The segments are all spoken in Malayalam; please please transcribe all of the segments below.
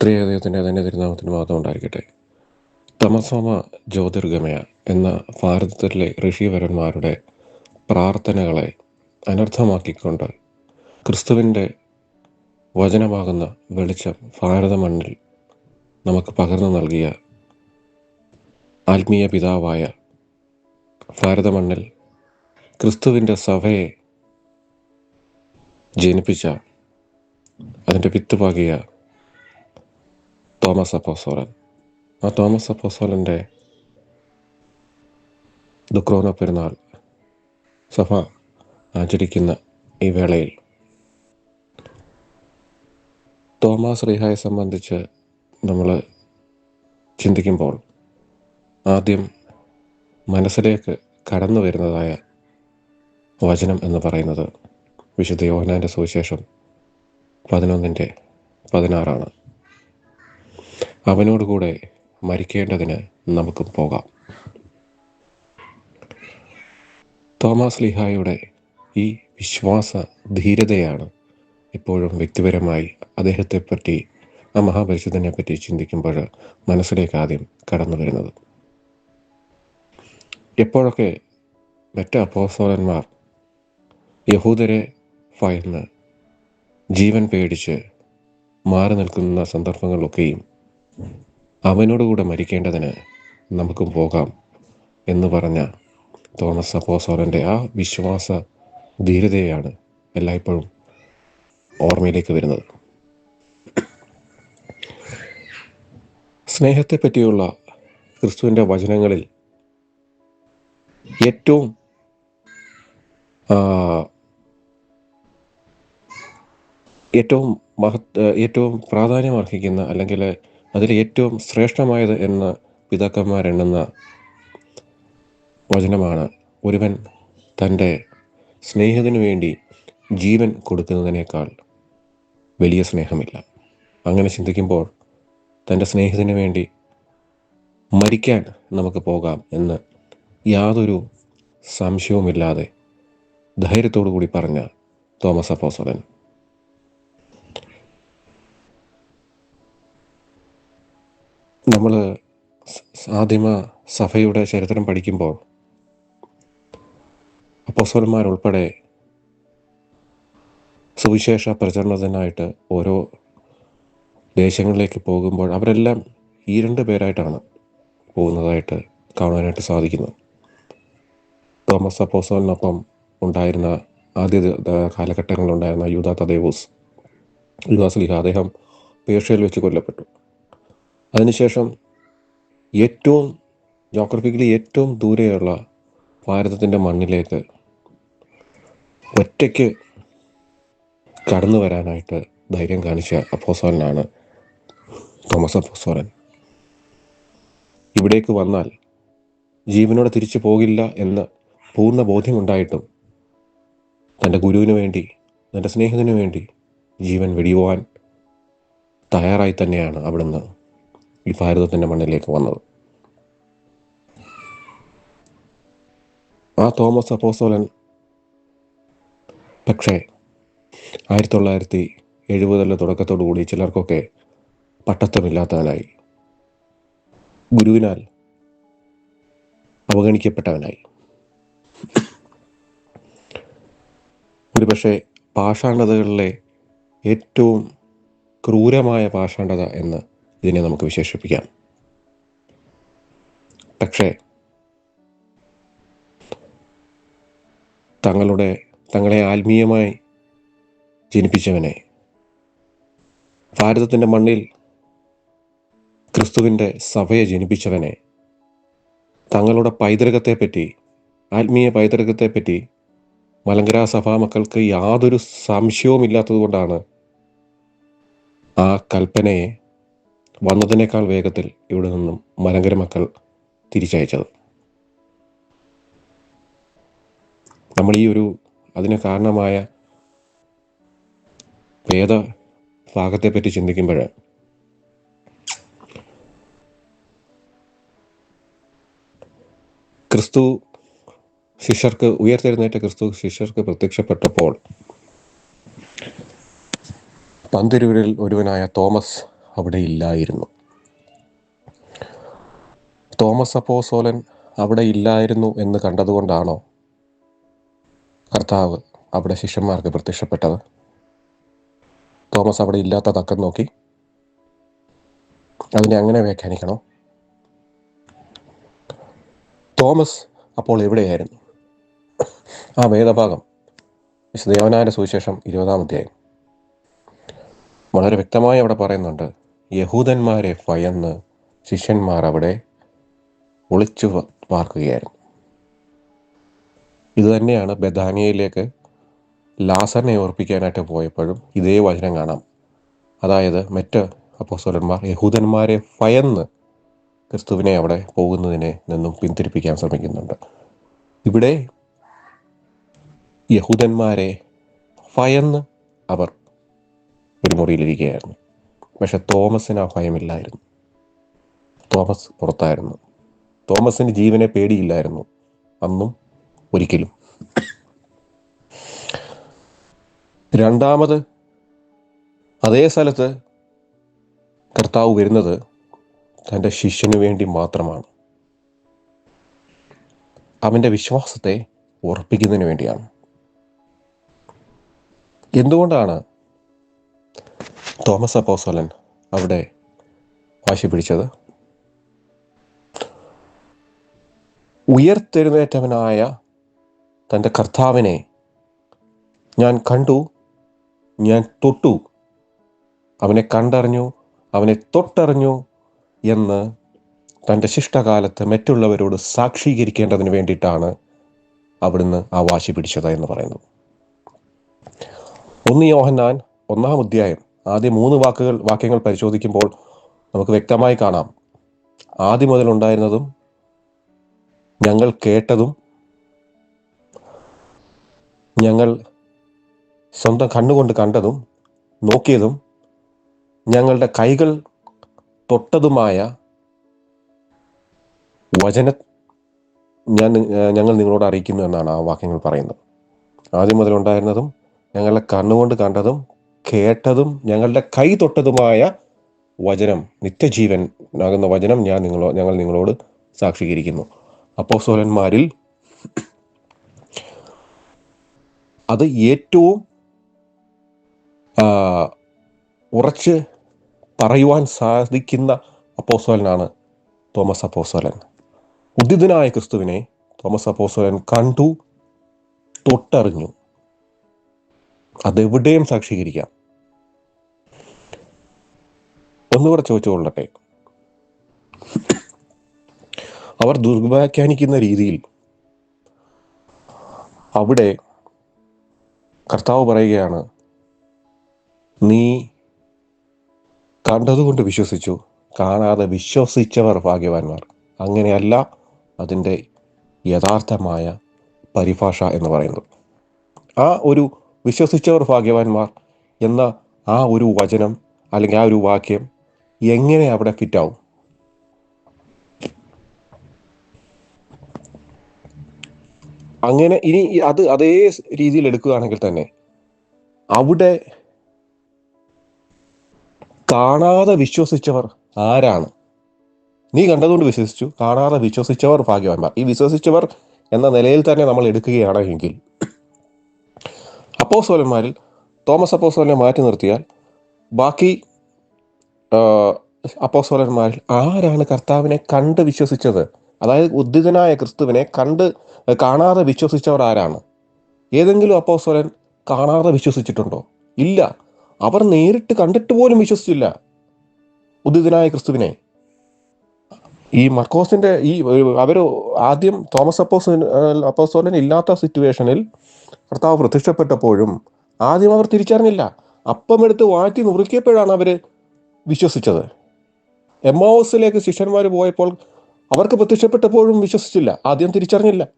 ത്രിയേദയത്തിന്റെ തന്നെ തിരുനാമത്തിന് മാത്രം ഉണ്ടായിരിക്കട്ടെ. തമസോമ ജ്യോതിർഗമയ എന്ന ഭാരതത്തിലെ ഋഷിവരന്മാരുടെ പ്രാർത്ഥനകളെ അനർത്ഥമാക്കിക്കൊണ്ട് ക്രിസ്തുവിന്റെ വചനമാകുന്ന വെളിച്ചം ഭാരത മണ്ണിൽ നമുക്ക് പകർന്നു നൽകിയ ആത്മീയ പിതാവായ ഭാരത മണ്ണിൽ ക്രിസ്തുവിന്റെ സഭയെ ജനിപ്പിച്ച അതിന്റെ വിത്ത് പാകിയ തോമസ് അപ്പോസോളൻ ആ തോമസ് അപ്പോസോലന്റെ ദുക്രോന പെരുന്നാൾ സഭ ആചരിക്കുന്ന ഈ വേളയിൽ തോമസ് റീഹായെ സംബന്ധിച്ച് നമ്മൾ ചിന്തിക്കുമ്പോൾ ആദ്യം മനസ്സിലേക്ക് കടന്നു വരുന്നതായ വചനം എന്ന് പറയുന്നത് വിശുദ്ധ യോഹനാന്റെ സുവിശേഷം പതിനൊന്നിന്റെ പതിനാറാണ്. അവനോടുകൂടെ മരിക്കേണ്ടതിന് നമുക്കും പോകാം. തോമസ് ലിഹായുടെ ഈ വിശ്വാസ ധീരതയാണ് ഇപ്പോഴും വ്യക്തിപരമായി അദ്ദേഹത്തെപ്പറ്റി ആ മഹാപരിശുദ്ധനെ പറ്റി ചിന്തിക്കുമ്പോൾ മനസ്സിലേക്ക് ആദ്യം കടന്നു വരുന്നത്. എപ്പോഴൊക്കെ മറ്റ് അപ്പോസ്തലന്മാർ യഹൂദരെ ഭയന്ന് ജീവൻ പേടിച്ച് മാറി നിൽക്കുന്ന സന്ദർഭങ്ങളിലൊക്കെയും അവനോടുകൂടെ മരിക്കേണ്ടതിന് നമുക്കും പോകാം എന്ന് പറഞ്ഞ തോമസ് അപ്പോസോറിന്റെ ആ വിശ്വാസ ധീരതയാണ് എല്ലായ്പ്പോഴും ഓർമ്മയിലേക്ക് വരുന്നത്. സ്നേഹത്തെ പറ്റിയുള്ള ക്രിസ്തുവിന്റെ വചനങ്ങളിൽ ഏറ്റവും ഏറ്റവും മഹത് ഏറ്റവും പ്രാധാന്യം അർഹിക്കുന്ന അല്ലെങ്കിൽ അതിൽ ഏറ്റവും ശ്രേഷ്ഠമായത് എന്ന് പിതാക്കന്മാരെണ്ണുന്ന വചനമാണ് ഒരുവൻ തന്റെ സ്നേഹത്തിനു വേണ്ടി ജീവൻ കൊടുക്കുന്നതിനേക്കാൾ വലിയ സ്നേഹമില്ല. അങ്ങനെ ചിന്തിക്കുമ്പോൾ തന്റെ സ്നേഹത്തിന് വേണ്ടി മരിക്കാൻ നമുക്ക് പോകാം എന്ന് യാതൊരു സംശയവുമില്ലാതെ ധൈര്യത്തോടു കൂടി പറഞ്ഞ തോമസ് അപ്പോസലൻ നമ്മൾ ആദിമ സഭയുടെ ചരിത്രം പഠിക്കുമ്പോൾ അപ്പോസലന്മാരുൾപ്പെടെ സുവിശേഷ പ്രചരണത്തിനായിട്ട് ഓരോ ദേശങ്ങളിലേക്ക് പോകുമ്പോൾ അവരെല്ലാം ഈ രണ്ട് പേരായിട്ടാണ് പോകുന്നതായിട്ട് കാണാനായിട്ട് സാധിക്കുന്നത്. തോമസ് അപ്പോസോലിനൊപ്പം ഉണ്ടായിരുന്ന ആദ്യ കാലഘട്ടങ്ങളിലുണ്ടായിരുന്ന യൂദാ തദേവൂസ് യുദാസ്ലിഹ അദ്ദേഹം പേർഷ്യയിൽ വെച്ച് കൊല്ലപ്പെട്ടു. അതിനുശേഷം ഏറ്റവും ജോഗ്രഫിക്കലി ഏറ്റവും ദൂരെയുള്ള ഭാരതത്തിന്റെ മണ്ണിലേക്ക് ഒറ്റയ്ക്ക് കടന്നു വരാനായിട്ട് ധൈര്യം കാണിച്ച അപ്പോസോലനാണ് തോമസ് അപ്പോസോലൻ ഇവിടേക്ക് വന്നാൽ ജീവനോടെ തിരിച്ചു പോകില്ല എന്ന് പൂർണ ബോധ്യമുണ്ടായിട്ടും തന്റെ ഗുരുവിന് വേണ്ടി തന്റെ സ്നേഹത്തിന് വേണ്ടി ജീവൻ വെടിയുവാൻ തയ്യാറായി തന്നെയാണ് അവിടുന്ന് ഈ ഭാരതത്തിന്റെ മണ്ണിലേക്ക് വന്നത്. ആ തോമസ് അപ്പോസോലൻ പക്ഷേ ആയിരത്തി തൊള്ളായിരത്തി എഴുപതിലെ തുടക്കത്തോടു കൂടി ചിലർക്കൊക്കെ പട്ടത്വമില്ലാത്തവനായി ഗുരുവിനാൽ അവഗണിക്കപ്പെട്ടവനായി. ഒരുപക്ഷെ പാഷാണ്ഡതകളിലെ ഏറ്റവും ക്രൂരമായ പാഷാണ്ഡത എന്ന് ഇതിനെ നമുക്ക് വിശേഷിപ്പിക്കാം. പക്ഷേ തങ്ങളുടെ തങ്ങളെ ആത്മീയമായി ജനിപ്പിച്ചവനെ ഭാരതത്തിന്റെ മണ്ണിൽ ക്രിസ്തുവിന്റെ സഭയെ ജനിപ്പിച്ചവനെ തങ്ങളുടെ പൈതൃകത്തെപ്പറ്റി ആത്മീയ പൈതൃകത്തെപ്പറ്റി മലങ്കര സഭാ മക്കൾക്ക് യാതൊരു സംശയവും സംശയവുമില്ലാത്തതുകൊണ്ടാണ് ആ കൽപ്പനയെ വന്നതിനേക്കാൾ വേഗത്തിൽ ഇവിടെ നിന്നും മലങ്കര മക്കൾ തിരിച്ചയച്ചത്. നമ്മൾ ഈ ഒരു അതിന് കാരണമായ വേദ ഭാഗത്തെപ്പറ്റി ചിന്തിക്കുമ്പോൾ ക്രിസ്തു ശിഷ്യർക്ക് ഉയർത്തെഴുന്നേറ്റ ക്രിസ്തു ശിഷ്യർക്ക് പ്രത്യക്ഷപ്പെട്ടപ്പോൾ പന്തിരുവരിൽ ഒരുവനായ തോമസ് അവിടെ ഇല്ലായിരുന്നു തോമസ് അപ്പോസോലൻ അവിടെ ഇല്ലായിരുന്നു എന്ന് കണ്ടതുകൊണ്ടാണോ കർത്താവ് അവിടെ ശിഷ്യന്മാർക്ക് പ്രത്യക്ഷപ്പെട്ടത്? തോമസ് അവിടെ ഇല്ലാത്ത തക്കം നോക്കി. അതിനെ അങ്ങനെ വ്യാഖ്യാനിക്കണോ? തോമസ് അപ്പോൾ എവിടെയായിരുന്നു? ആ വേദഭാഗം. വിശുദ്ധ യോനാന്റെ സുവിശേഷം ഇരുപതാം അധ്യായം. വളരെ വ്യക്തമായി അവിടെ പറയുന്നുണ്ട്. യഹൂദന്മാരെ ഭയന്ന് ശിഷ്യന്മാർ അവിടെ ഒളിച്ചു പാർക്കുകയായിരുന്നു ഇതുതന്നെയാണ് ബദാനിയയിലേക്ക് ലാസറിനെ ഓർപ്പിക്കാനായിട്ട് പോയപ്പോഴും ഇതേ വചനം കാണാം. അതായത് മറ്റ് അപ്പോസ്തലന്മാർ യഹൂദന്മാരെ ഭയന്ന് ക്രിസ്തുവിനെ അവിടെ പോകുന്നതിനെ നിന്നും പിന്തിരിപ്പിക്കാൻ ശ്രമിക്കുന്നുണ്ട്. ഇവിടെ യഹൂദന്മാരെ ഭയന്ന് അവർ ഒരു മുറിയിലിരിക്കുകയായിരുന്നു. പക്ഷെ തോമസിന് ആ ഭയമില്ലായിരുന്നു. തോമസ് പുറത്തായിരുന്നു. തോമസിന് ജീവനെ പേടിയില്ലായിരുന്നു. അന്നും ഒരിക്കലും. രണ്ടാമത് അതേ സ്ഥലത്ത് കർത്താവ് വരുന്നത് തന്റെ ശിഷ്യന് വേണ്ടി മാത്രമാണ്. അവന്റെ വിശ്വാസത്തെ ഉറപ്പിക്കുന്നതിന് വേണ്ടിയാണ്. എന്തുകൊണ്ടാണ് തോമസ് അപ്പോസോലൻ അവിടെ വാശി പിടിച്ചത്. ഉയർത്തെഴുന്നേറ്റവനായ തന്റെ കർത്താവിനെ ഞാൻ കണ്ടു ഞാൻ തൊട്ടു. അവനെ കണ്ടറിഞ്ഞു അവനെ തൊട്ടറിഞ്ഞു എന്ന് തന്റെ ശിഷ്ടകാലത്ത് മറ്റുള്ളവരോട് സാക്ഷീകരിക്കേണ്ടതിന് വേണ്ടിയിട്ടാണ് അവിടുന്ന് ആ വാശി പിടിച്ചത് എന്ന് പറയുന്നത്. ഒന്ന് യോഹന്നാൻ ഒന്നാം അധ്യായം ആദ്യ മൂന്ന് വാക്കുകൾ വാക്യങ്ങൾ പരിശോധിക്കുമ്പോൾ നമുക്ക് വ്യക്തമായി കാണാം. ആദ്യം മുതൽ ഉണ്ടായിരുന്നതും ഞങ്ങൾ കേട്ടതും ഞങ്ങൾ സ്വന്തം കണ്ണുകൊണ്ട് കണ്ടതും നോക്കിയതും ഞങ്ങളുടെ കൈകൾ തൊട്ടതുമായ വചന ഞാൻ ഞങ്ങൾ നിങ്ങളോട് അറിയിക്കുന്നു എന്നാണ് ആ വാക്യങ്ങൾ പറയുന്നത്. ആദ്യം മുതലുണ്ടായിരുന്നതും ഞങ്ങളുടെ കണ്ണുകൊണ്ട് കണ്ടതും കേട്ടതും ഞങ്ങളുടെ കൈ തൊട്ടതുമായ വചനം നിത്യജീവൻ ആകുന്ന വചനം ഞാൻ നിങ്ങളോ ഞങ്ങൾ നിങ്ങളോട് സാക്ഷീകരിക്കുന്നു. അപ്പോസ്തലന്മാരിൽ അത് ഏറ്റവും ഉറച്ച് പറയുവാൻ സാധിക്കുന്ന അപ്പോസോലനാണ് തോമസ് അപ്പോസോലൻ ഉദിതനായ ക്രിസ്തുവിനെ തോമസ് അപ്പോസോലൻ കണ്ടു തൊട്ടറിഞ്ഞു. അതെവിടെയും സാക്ഷീകരിക്കാം. ഒന്നുകൂടെ ചോദിച്ചു കൊള്ളട്ടെ. അവർ ദുർവ്യാഖ്യാനിക്കുന്ന രീതിയിൽ അവിടെ കർത്താവ് പറയുകയാണ് നീ കണ്ടതുകൊണ്ട് വിശ്വസിച്ചു. കാണാതെ വിശ്വസിച്ചവർ ഭാഗ്യവാന്മാർ. അങ്ങനെയല്ല അതിന്റെ യഥാർത്ഥമായ പരിഭാഷ എന്ന് പറയുന്നത്. ആ ഒരു വിശ്വസിച്ചവർ ഭാഗ്യവാന്മാർ എന്ന ആ ഒരു വചനം അല്ലെങ്കിൽ ആ ഒരു വാക്യം എങ്ങനെ അവിടെ ഫിറ്റാവും അങ്ങനെ ഇനി അത് അതേ രീതിയിൽ എടുക്കുകയാണെങ്കിൽ തന്നെ അവിടെ കാണാതെ വിശ്വസിച്ചവർ ആരാണ്? നീ കണ്ടതുകൊണ്ട് വിശ്വസിച്ചു. കാണാതെ വിശ്വസിച്ചവർ ഭാഗ്യവാന്മാർ. ഈ വിശ്വസിച്ചവർ എന്ന നിലയിൽ തന്നെ നമ്മൾ എടുക്കുകയാണെങ്കിൽ അപ്പോസോലന്മാരിൽ തോമസ് അപ്പോസോലിനെ മാറ്റി നിർത്തിയാൽ ബാക്കി ആ, അപ്പോസ്തലന്മാരിൽ ആരാണ് കർത്താവിനെ കണ്ട് വിശ്വസിച്ചത്? അതായത് ഉദ്ധിതനായ ക്രിസ്തുവിനെ കണ്ട് കാണാതെ വിശ്വസിച്ചവർ ആരാണ്? ഏതെങ്കിലും അപ്പോസ്തലൻ കാണാതെ വിശ്വസിച്ചിട്ടുണ്ടോ? ഇല്ല. അവർ നേരിട്ട് കണ്ടിട്ട് പോലും വിശ്വസിച്ചില്ല ഉദ്ധിതനായ ക്രിസ്തുവിനെ. ഈ മർക്കോസിന്റെ ഈ അവർ ആദ്യം തോമസ് അപ്പോസ് അപ്പോസോലൻ ഇല്ലാത്ത സിറ്റുവേഷനിൽ കർത്താവ് പ്രത്യക്ഷപ്പെട്ടപ്പോഴും ആദ്യം അവർ തിരിച്ചറിഞ്ഞില്ല. അപ്പം എടുത്ത് വാറ്റി നുറുക്കിയപ്പോഴാണ് അവർ വിശ്വസിച്ചത്. എം എമ്മോസിലേക്ക് ശിഷ്യന്മാർ പോയപ്പോൾ അവർക്ക് പ്രത്യക്ഷപ്പെട്ടപ്പോഴും വിശ്വസിച്ചില്ല. ആദ്യം തിരിച്ചറിഞ്ഞില്ല.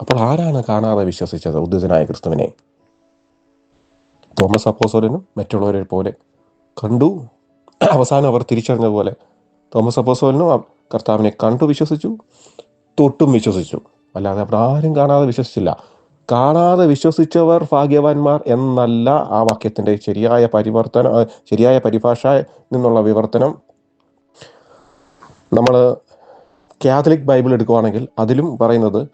അപ്പോൾ ആരാണ് കാണാതെ വിശ്വസിച്ചത് ഉദ്ധിതനായ ക്രിസ്തുവിനെ? തോമസ് അപ്പോസോലനും മറ്റുള്ളവരെ പോലെ കണ്ടു. അവസാനം അവർ തിരിച്ചറിഞ്ഞ പോലെ തോമസ് അപ്പോസോലിനും കർത്താവിനെ കണ്ടു വിശ്വസിച്ചു തൊട്ടും വിശ്വസിച്ചു. അല്ലാതെ അവർ ആരും കാണാതെ വിശ്വസിച്ചില്ല. കാണാതെ വിശ്വസിച്ചവർ ഭാഗ്യവാന്മാർ എന്നല്ല ആ വാക്യത്തിന്റെ ശരിയായ പരിവർത്തനം ശരിയായ പരിഭാഷ നിന്നുള്ള വിവർത്തനം. നമ്മൾ കാത്തലിക് ബൈബിൾ എടുക്കുവാണെങ്കിൽ അതിലും പറയുന്നത്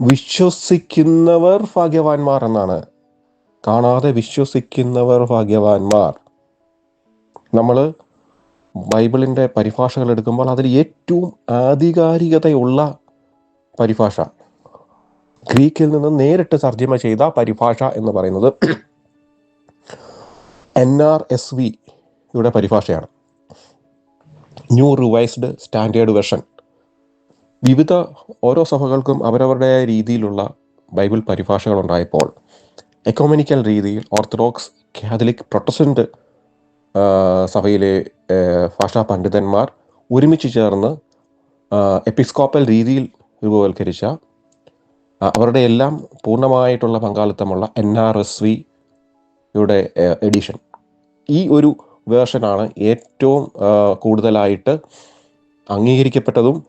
വിശ്വസിക്കുന്നവർ ഭാഗ്യവാന്മാർ എന്നാണ്. കാണാതെ വിശ്വസിക്കുന്നവർ ഭാഗ്യവാന്മാർ. നമ്മൾ ബൈബിളിന്റെ പരിഭാഷകൾ എടുക്കുമ്പോൾ അതിൽ ഏറ്റവും ആധികാരികതയുള്ള പരിഭാഷ ഗ്രീക്കിൽ നിന്ന് നേരിട്ട് തർജമ ചെയ്ത പരിഭാഷ എന്ന് പറയുന്നത് എൻ ആർ എസ് വി യുടെ പരിഭാഷയാണ്. ന്യൂ റിവൈസ്ഡ് സ്റ്റാൻഡേർഡ് വെർഷൻ വിവിധ ഓരോ സഭകൾക്കും അവരവരുടെ രീതിയിലുള്ള ബൈബിൾ പരിഭാഷകൾ ഉണ്ടായപ്പോൾ എക്കോമിനിക്കൽ രീതിയിൽ ഓർത്തഡോക്സ് കാത്തലിക് പ്രൊട്ടസ്റ്റന്റ് സഭയിലെ ഭാഷാ പണ്ഡിതന്മാർ ഒരുമിച്ച് ചേർന്ന് എപ്പിസ്കോപ്പൽ രീതിയിൽ രൂപവൽക്കരിച്ച അവരുടെ എല്ലാം പൂർണമായിട്ടുള്ള പങ്കാളിത്തമുള്ള എൻ ആർ എസ് വിയുടെ എഡിഷൻ ഈ ഒരു വേർഷനാണ് ഏറ്റവും കൂടുതലായിട്ട് അംഗീകരിക്കപ്പെട്ടതും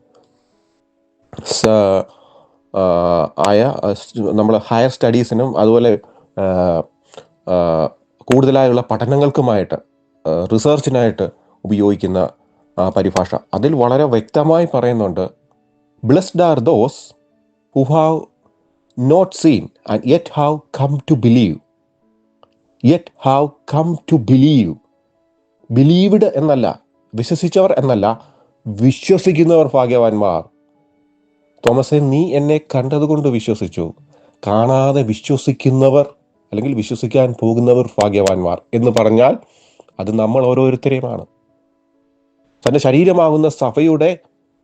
ആയ നമ്മൾ ഹയർ സ്റ്റഡീസിനും അതുപോലെ കൂടുതലായുള്ള പഠനങ്ങൾക്കുമായിട്ട് റിസർച്ചിനായിട്ട് ഉപയോഗിക്കുന്ന പരിഭാഷ. അതിൽ വളരെ വ്യക്തമായി പറയുന്നുണ്ട് blessed are those who have not seen and yet have come to believe yet have come to believe believed എന്നല്ല വിശ്വസിച്ചവർ എന്നല്ല വിശ്വസിക്കുന്നവർ ഭാഗ്യവാന്മാർ. തോമസെ നീ എന്നെ കണ്ടതുകൊണ്ട് വിശ്വസിച്ചു. കാണാതെ വിശ്വസിക്കുന്നവർ അല്ലെങ്കിൽ വിശ്വസിക്കാൻ പോകുന്നവർ ഭാഗ്യവാന്മാർ എന്ന് പറഞ്ഞാൽ അത് നമ്മൾ ഓരോരുത്തരെയുമാണ്. തന്റെ ശരീരമാകുന്ന സഭയുടെ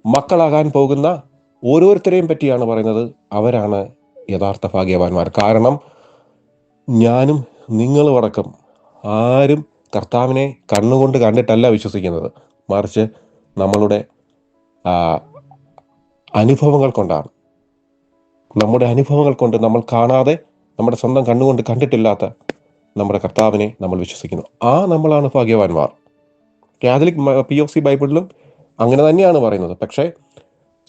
മക്കളാകാൻ പോകുന്ന ഓരോരുത്തരെയും പറ്റിയാണ് പറയുന്നത്. അവരാണ് യഥാർത്ഥ ഭാഗ്യവാന്മാർ. കാരണം ഞാനും നിങ്ങളും അടക്കം ആരും കർത്താവിനെ കണ്ണുകൊണ്ട് കണ്ടിട്ടല്ല വിശ്വസിക്കുന്നത്. മറിച്ച് നമ്മളുടെ അനുഭവങ്ങൾ കൊണ്ടാണ്. നമ്മുടെ അനുഭവങ്ങൾ കൊണ്ട് നമ്മൾ കാണാതെ നമ്മുടെ സ്വന്തം കണ്ണുകൊണ്ട് കണ്ടിട്ടില്ലാത്ത നമ്മുടെ കർത്താവിനെ നമ്മൾ വിശ്വസിക്കുന്നു. ആ നമ്മളാണ് ഭാഗ്യവാന്മാർ. കാതലിക് പി ഒ സി ബൈബിളിലും അങ്ങനെ തന്നെയാണ് പറയുന്നത്. പക്ഷേ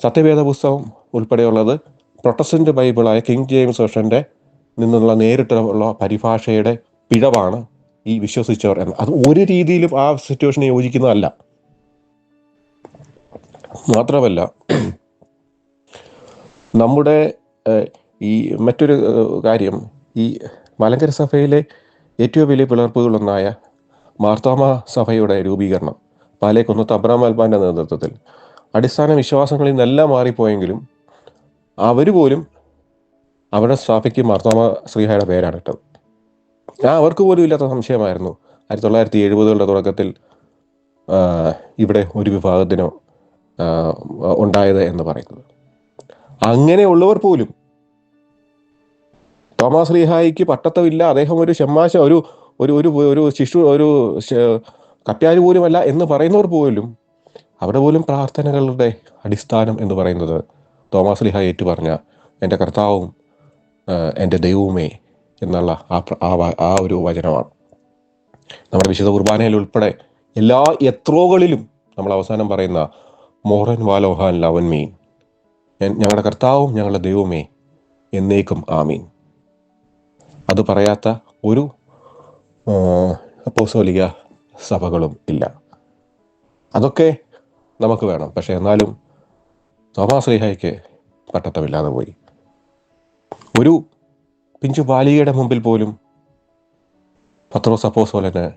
സത്യവേദ പുസ്തകം ഉൾപ്പെടെയുള്ളത് പ്രൊട്ടസ്റ്റന്റ് ബൈബിളായ കിങ് ജെയിംസ് വേർഷന്റെ നിന്നുള്ള നേരിട്ടുള്ള പരിഭാഷയുടെ പിഴവാണ് ഈ വിശ്വസിച്ചവർ എന്ന്. അത് ഒരു രീതിയിലും ആ സിറ്റുവേഷനെ യോജിക്കുന്നതല്ല. മാത്രമല്ല നമ്മുടെ ഈ മറ്റൊരു കാര്യം ഈ മലങ്കര സഭയിലെ ഏറ്റവും വലിയ പിളർപ്പുകളൊന്നായ മാർത്തോമ സഭയുടെ രൂപീകരണം പാലേക്കുന്നത്ത് അബ്രാം അൽബാന്റെ നേതൃത്വത്തിൽ. അടിസ്ഥാന വിശ്വാസങ്ങളിൽ നിന്നെല്ലാം മാറിപ്പോയെങ്കിലും അവർ പോലും അവരുടെ സഭയ്ക്ക് മാർത്തോമ ശ്രീഹായുടെ പേരാണ് ഇട്ടത് ആ അവർക്ക് പോലും ഇല്ലാത്ത സംശയമായിരുന്നു. ആയിരത്തി തൊള്ളായിരത്തി എഴുപതുകളുടെ തുടക്കത്തിൽ ഇവിടെ ഒരു വിഭാഗത്തിന് ഉണ്ടായത് എന്ന് പറയുന്നത്. അങ്ങനെയുള്ളവർ പോലും തോമസ് ശ്രീഹായിക്ക് പട്ടത്തമില്ല അദ്ദേഹം ഒരു ഷെമ്മാശ ഒരു ഒരു ഒരു ഒരു ശിശു ഒരു കപ്യാര് പോലുമല്ല എന്ന് പറയുന്നവർ പോലും അവിടെ പോലും പ്രാർത്ഥനകളുടെ അടിസ്ഥാനം എന്ന് പറയുന്നത് തോമസ് ലിഹ ഏറ്റു പറഞ്ഞ എന്റെ കർത്താവും എന്റെ ദൈവവുമേ എന്നുള്ള ആ ആ ഒരു വചനമാണ്. നമ്മുടെ വിശുദ്ധ കുർബാനയിൽ ഉൾപ്പെടെ എല്ലാ എത്രോകളിലും നമ്മൾ അവസാനം പറയുന്ന മോഹൻ വാലോഹാൻ ലവൻ മീൻ ഞങ്ങളുടെ കർത്താവും ഞങ്ങളുടെ ദൈവമേ എന്നേക്കും ആമീൻ. അത് പറയാത്ത ഒരു അപ്പോസോലിക സഭകളും ഇല്ല. അതൊക്കെ നമുക്ക് വേണം. പക്ഷെ എന്നാലും തോമാസ് സ്നേഹയ്ക്ക് പട്ടത്തമില്ലാതെ പോയി. ഒരു പിഞ്ചു ബാലികയുടെ മുമ്പിൽ പോലും പത്രോ സപ്പോസ് പോലെ തന്നെ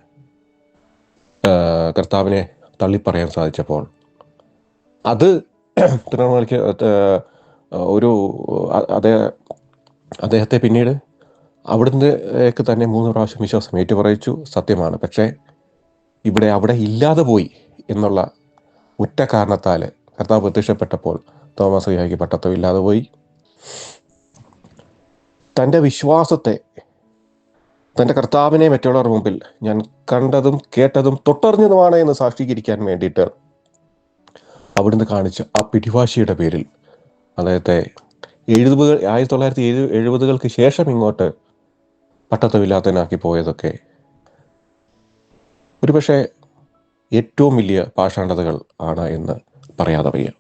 കർത്താവിനെ തള്ളിപ്പറയാൻ സാധിച്ചപ്പോൾ അത് തിരുവണ്ണാമലയ്ക്ക് ഒരു അതേ അദ്ദേഹത്തെ പിന്നീട് അവിടുന്നേക്ക് തന്നെ മൂന്ന് പ്രാവശ്യം വിശ്വാസം ഏറ്റുപറയിച്ചു. സത്യമാണ്. പക്ഷേ ഇവിടെ അവിടെ ഇല്ലാതെ പോയി എന്നുള്ള ഒറ്റ കാരണത്താൽ കർത്താവ് പ്രത്യക്ഷപ്പെട്ടപ്പോൾ തോമസ് റിയായിക്ക് പട്ടത്വം ഇല്ലാതെ പോയി. തന്റെ വിശ്വാസത്തെ തന്റെ കർത്താവിനെ മറ്റുള്ളവർ മുമ്പിൽ ഞാൻ കണ്ടതും കേട്ടതും തൊട്ടറിഞ്ഞതുമാണ് എന്ന് സാക്ഷീകരിക്കാൻ വേണ്ടിയിട്ട് അവിടുന്ന് കാണിച്ച ആ പിടിവാശിയുടെ പേരിൽ. അദ്ദേഹത്തെ എഴുപതുകൾ ആയിരത്തി തൊള്ളായിരത്തി എഴു എഴുപതുകൾക്ക് ശേഷം ഇങ്ങോട്ട് പട്ടത്തമില്ലാത്തതിനാക്കി പോയതൊക്കെ. ഒരുപക്ഷെ ഏറ്റവും വലിയ പാഷാണ്ഡതകൾ ആണ് എന്ന് പറയാതെ വയ്യ.